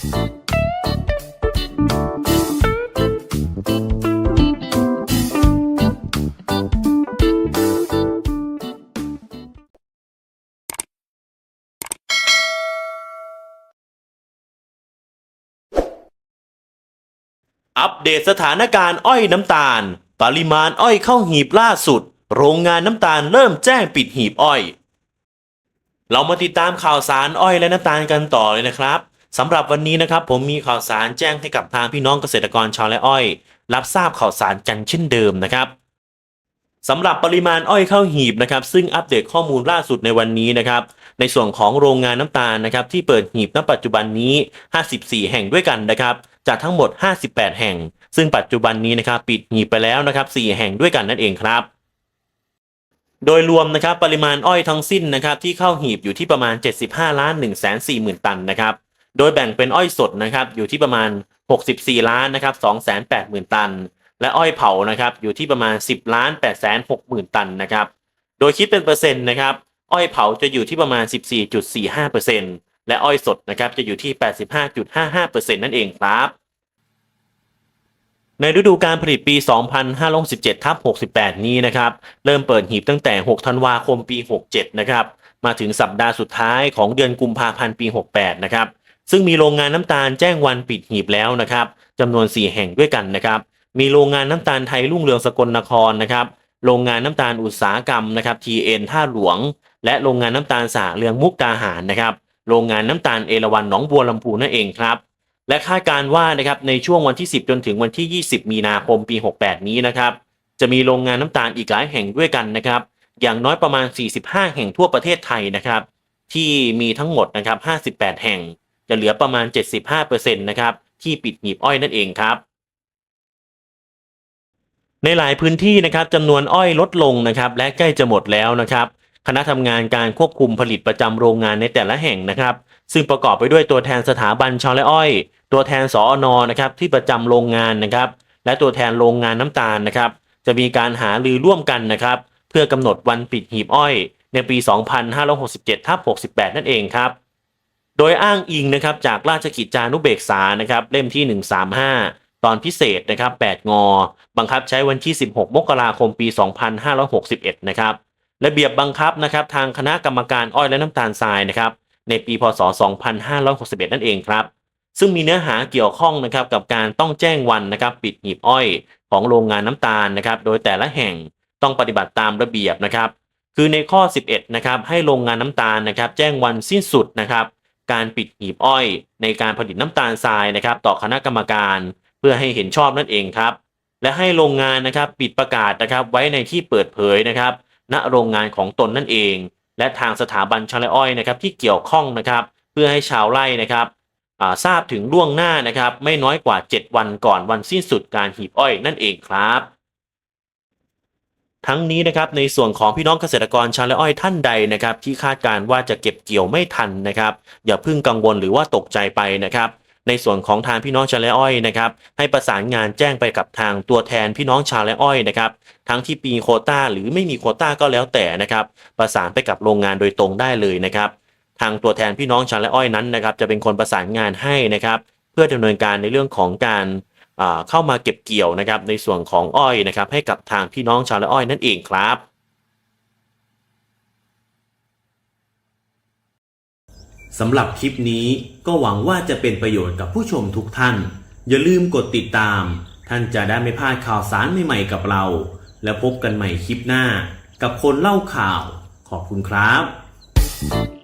อัปเดตสถานการณ์อ้อยน้ำตาล ปริมาณอ้อยเข้าหีบล่าสุด โรงงานน้ำตาลเริ่มแจ้งปิดหีบอ้อย เรามาติดตามข่าวสารอ้อยและน้ำตาลกันต่อเลยนะครับ สำหรับวันนี้นะครับผมมีข่าวสารแจ้งให้กับทางพี่น้องเกษตรกรชาวไร่อ้อย รับทราบข่าวสารกันเช่นเดิมนะครับสำหรับปริมาณอ้อยเข้าหีบนะครับซึ่งอัปเดตข้อมูลล่าสุดในวันนี้นะครับในส่วนของโรงงานน้ำตาลนะครับที่เปิดหีบณปัจจุบันนี้ 54 แห่งด้วยกันนะครับจากทั้งหมด 58 แห่ง ซึ่งปัจจุบันนี้นะครับปิดหีบไปแล้วนะครับ 4 แห่งด้วยกันนั่นเองครับโดยรวมนะครับปริมาณอ้อยทั้งสิ้นนะครับที่เข้าหีบอยู่ที่ประมาณ 75 ล้าน1 4 0 0 0 0 ตันนะครับ โดยแบ่งเป็นอ้อยสดนะครับอยู่ที่ประมาณ 64 ล้านนะครับ2 8 0 0 0 0 ตัน และอ้อยเผานะครับอยู่ที่ประมาณ 10 ล้าน8 6 0 0 0 0 ตันนะครับโดยคิดเป็นเปอร์เซ็นต์นะครับอ้อยเผาจะอยู่ที่ประมาณ 14.45%และอ้อยสดนะครับจะอยู่ที่ 85.55%นั่นเองครับในฤดูการผลิตปี 2567ทับ68 นี้นะครับ เริ่มเปิดหีบตั้งแต่ 6 ธันวาคมปี 67 นะครับ มาถึงสัปดาห์สุดท้ายของเดือนกุมภาพันธ์ปี 68 นะครับ ซึ่งมีโรงงานน้ำตาลแจ้งวันปิดหีบแล้วนะครับจำนวน 4 แห่งด้วยกันนะครับ มีโรงงานน้ำตาลไทยรุ่งเรืองสกลนครนะครับ โรงงานน้ำตาลอุตสาหกรรมนะครับ TN ท่าหลวง และโรงงานน้ำตาลสาเรืองมุกดาหารนะครับ โรงงานน้ำตาลเอราวัณหนองบัวลำพูนั่นเองครับ และคาดการว่านะครับในช่วงวันที่ 10 จนถึงวันที่ 20 มีนาคมปี 68 นี้นะครับจะมีโรงงานน้ำตาลอีกหลายแห่งด้วยกันนะครับ อย่างน้อยประมาณ 45 แห่งทั่วประเทศไทยนะครับ ที่มีทั้งหมดนะครับ 58 แห่ง จะเหลือประมาณ 75%นะครับที่ปิดหีบอ้อยนั่นเองครับ ในหลายพื้นที่นะครับจำนวนอ้อยลดลงนะครับและใกล้จะหมดแล้วนะครับ คณะทำงานการควบคุมผลิตประจำโรงงานในแต่ละแห่งนะครับ ซึ่งประกอบไปด้วยตัวแทนสถาบันชาวไร่อ้อย ตัวแทนสอนอนะครับที่ประจำโรงงานนะครับ และตัวแทนโรงงานน้ำตาลนะครับ จะมีการหารือร่วมกันนะครับ เพื่อกำหนดวันปิดหีบอ้อย ในปี 2567ทับ68 นั่นเองครับ โดยอ้างอิงนะครับจากราชกิจจานุเบกษานะครับเล่มที่ 135 ตอนพิเศษนะครับ8งอ บังคับใช้วันที่ 16 มกราคมปี 2561 นะครับระเบียบบังคับนะครับทางคณะกรรมการอ้อยและน้ำตาลทรายนะครับในปีพศ 2561 นั่นเองครับ ซึ่งมีเนื้อหาเกี่ยวข้องนะครับกับการต้องแจ้งวันนะครับปิดหีบอ้อยของโรงงานน้ำตาลนะครับโดยแต่ละแห่งต้องปฏิบัติตามระเบียบนะครับ คือในข้อ 11 นะครับให้โรงงานน้ำตาลนะครับแจ้งวันสิ้นสุดนะครับ การปิดหีบอ้อย ในการผลิตน้ำตาลทรายนะครับ ต่อคณะกรรมการเพื่อให้เห็นชอบนั่นเองครับ และให้โรงงานนะครับปิดประกาศนะครับไว้ในที่เปิดเผยนะครับ ณโรงงานของตนนั่นเอง และทางสถาบันชาวไร่อ้อยนะครับที่เกี่ยวข้องนะครับ เพื่อให้ชาวไร่นะครับทราบถึงล่วงหน้านะครับ ไม่น้อยกว่า 7 วันก่อนวันสิ้นสุดการหีบอ้อยนั่นเองครับ ทั้งนี้นะครับในส่วนของพี่น้องเกษตรกรชาวไร่อ้อยท่านใดนะครับ ที่คาดการว่าจะเก็บเกี่ยวไม่ทันนะครับ อย่าเพิ่งกังวลหรือว่าตกใจไปนะครับ ในส่วนของทางพี่น้องชาวไร่อ้อยนะครับให้ประสานงานแจ้งไปกับทางตัวแทนพี่น้องชาวไร่อ้อยนะครับทั้งที่ปีโคต้าหรือไม่มีโคต้าก็แล้วแต่นะครับ ประสานไปกับโรงงานโดยตรงได้เลยนะครับ ทางตัวแทนพี่น้องชาวไร่อ้อยนั้นนะครับ จะเป็นคนประสานงานให้นะครับ เพื่อดำเนินการในเรื่องของการ เข้ามาเก็บเกี่ยวนะครับในส่วนของอ้อยนะครับให้กับทางพี่น้องชาวไร่อ้อยนั่นเองครับสำหรับคลิปนี้ก็หวังว่าจะเป็นประโยชน์กับผู้ชมทุกท่าน อย่าลืมกดติดตาม ท่านจะได้ไม่พลาดข่าวสารใหม่ๆกับเรา แล้วพบกันใหม่คลิปหน้า กับคนเล่าข่าว ขอบคุณครับ